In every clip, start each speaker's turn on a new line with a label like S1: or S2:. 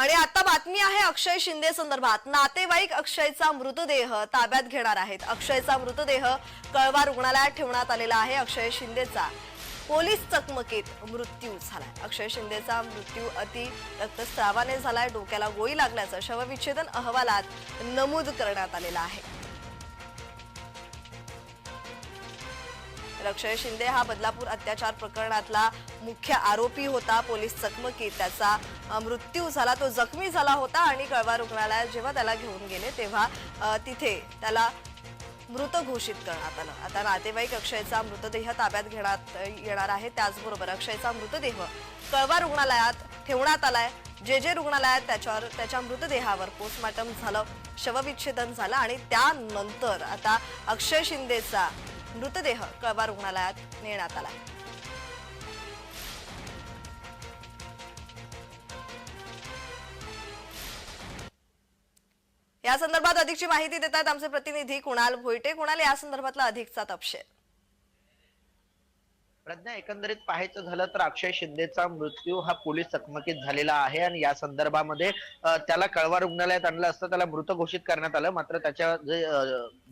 S1: आणि आता बातमी आहे अक्षय शिंदे संदर्भात. नातेवाईक अक्षयचा मृतदेह ताब्यात घेणार आहेत. अक्षयचा मृतदेह कळवा रुग्णालयात ठेवण्यात आलेला आहे अक्षय शिंदेचा. पोलीस चकमकीत मृत्यू झालाय. अक्षय शिंदेचा मृत्यू अति रक्तस्रावाने झालाय डोक्याला गोळी लागल्याचं शवविच्छेदन अहवालात नमूद करण्यात आलेलं आहे. अक्षय शिंदे हा बदलापूर अत्याचार प्रकरणातला मुख्य आरोपी होता. पोलीस चकमकीत त्याचा मृत्यू झाला. तो जखमी झाला होता आणि कळवा रुग्णालयात जेव्हा त्याला घेऊन गेले तेव्हा तिथे त्याला मृत घोषित करण्यात आलं. आता नातेवाईक अक्षयचा मृतदेह ताब्यात घेण्यात येणार आहे. त्याचबरोबर अक्षयचा मृतदेह कळवा रुग्णालयात ठेवण्यात आलाय. जे जे रुग्णालयात त्याच्यावर त्याच्या मृतदेहावर पोस्टमार्टम झालं शवविच्छेदन झालं आणि त्यानंतर आता अक्षय शिंदेचा मृतदेह कळवा रुग्णालयात नेण्यात आला. या संदर्भात अधिकची माहिती देतात आमचे प्रतिनिधी कुणाल भोईटे. कुणाल या संदर्भातला अधिकचा तपशील.
S2: प्रज्ञा एकंदरीत पाहायचं झालं तर अक्षय शिंदेचा मृत्यू हा पोलीस चकमकीत झालेला आहे आणि या संदर्भामध्ये त्याला कळवा रुग्णालयात आणलं असतं त्याला मृत घोषित करण्यात आलं. मात्र त्याच्या जे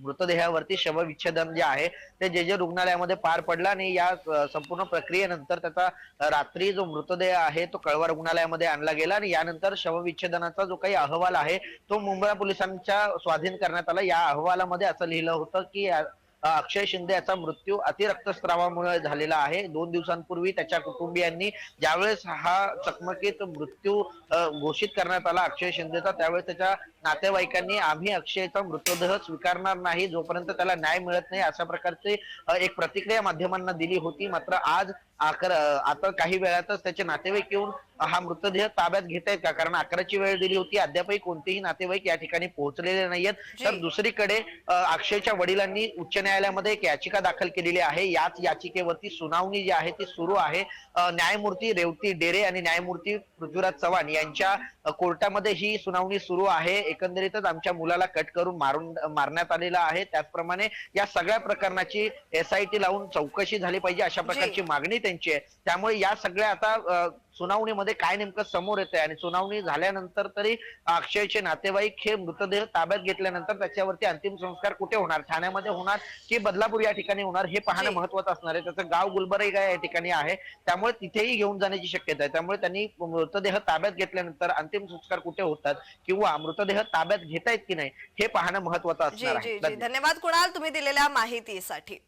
S2: मृतदेहावरती शवविच्छेदन जे आहे ते जे जे रुग्णालयामध्ये पार पडलं आणि या संपूर्ण प्रक्रियेनंतर त्याचा रात्री जो मृतदेह आहे तो कळवा रुग्णालयामध्ये आणला गेला आणि यानंतर शवविच्छेदनाचा जो काही अहवाल आहे तो मुंबई पोलिसांच्या स्वाधीन करण्यात आला. या अहवालामध्ये असं लिहिलं होतं की अक्षय शिंदे याचा मृत्यू अतिरक्तस्रावामुळे झालेला आहे. दोन दिवसांपूर्वी त्याच्या कुटुंबियांनी ज्यावेळेस हा चकमकीत मृत्यू घोषित करण्यात आला अक्षय शिंदेचा त्यावेळेस त्याच्या नातेवाईकांनी आम्ही अक्षयचा मृतदेह स्वीकारणार नाही जोपर्यंत त्याला न्याय मिळत नाही अशा प्रकारची एक प्रतिक्रिया माध्यमांना दिली होती. मात्र आज अकरा आता काही वेळातच त्याचे नातेवाईक येऊन हा मृतदेह ताब्यात घेत आहेत का? कारण अकराची वेळ दिली होती. अद्यापही कोणतेही नातेवाईक या ठिकाणी पोहोचलेले नाहीयेत. तर दुसरीकडे अक्षयच्या वडिलांनी उच्च न्यायालयामध्ये एक याचिका दाखल केलेली आहे. याच याचिकेवरती सुनावणी जी आहे ती सुरू आहे. न्यायमूर्ती रेवती डेरे आणि न्यायमूर्ती पृथ्वीराज चव्हाण यांच्या कोर्टामध्ये ही सुनावणी सुरू आहे. एकंदरीतच आमच्या मुलाला कट करून मारून मारण्यात आलेला आहे. त्याचप्रमाणे या सगळ्या प्रकरणाची एसआयटी लावून चौकशी झाली पाहिजे अशा प्रकारची मागणी त्यांची आहे. त्यामुळे या सगळ्या आता सुनावणीमध्ये काय नेमकं समोर येतंय? आणि सुनावणी झाल्यानंतर तरी अक्षयचे नातेवाईक हे मृतदेह ताब्यात घेतल्यानंतर त्याच्यावरती अंतिम संस्कार कुठे होणार? ठाण्यामध्ये होणार की बदलापूर या ठिकाणी होणार हे पाहणं. महत्वाचं असणार आहे. त्याचं गाव गुलबर्गा या ठिकाणी आहे. त्यामुळे तिथेही घेऊन जाण्याची शक्यता आहे. त्यामुळे त्यांनी मृतदेह ताब्यात घेतल्यानंतर अंतिम संस्कार कुठे होतात किंवा मृतदेह ताब्यात घेतायत की नाही हे पाहणं महत्वाचं असणार आहे.
S1: धन्यवाद कुणाल तुम्ही दिलेल्या माहितीसाठी.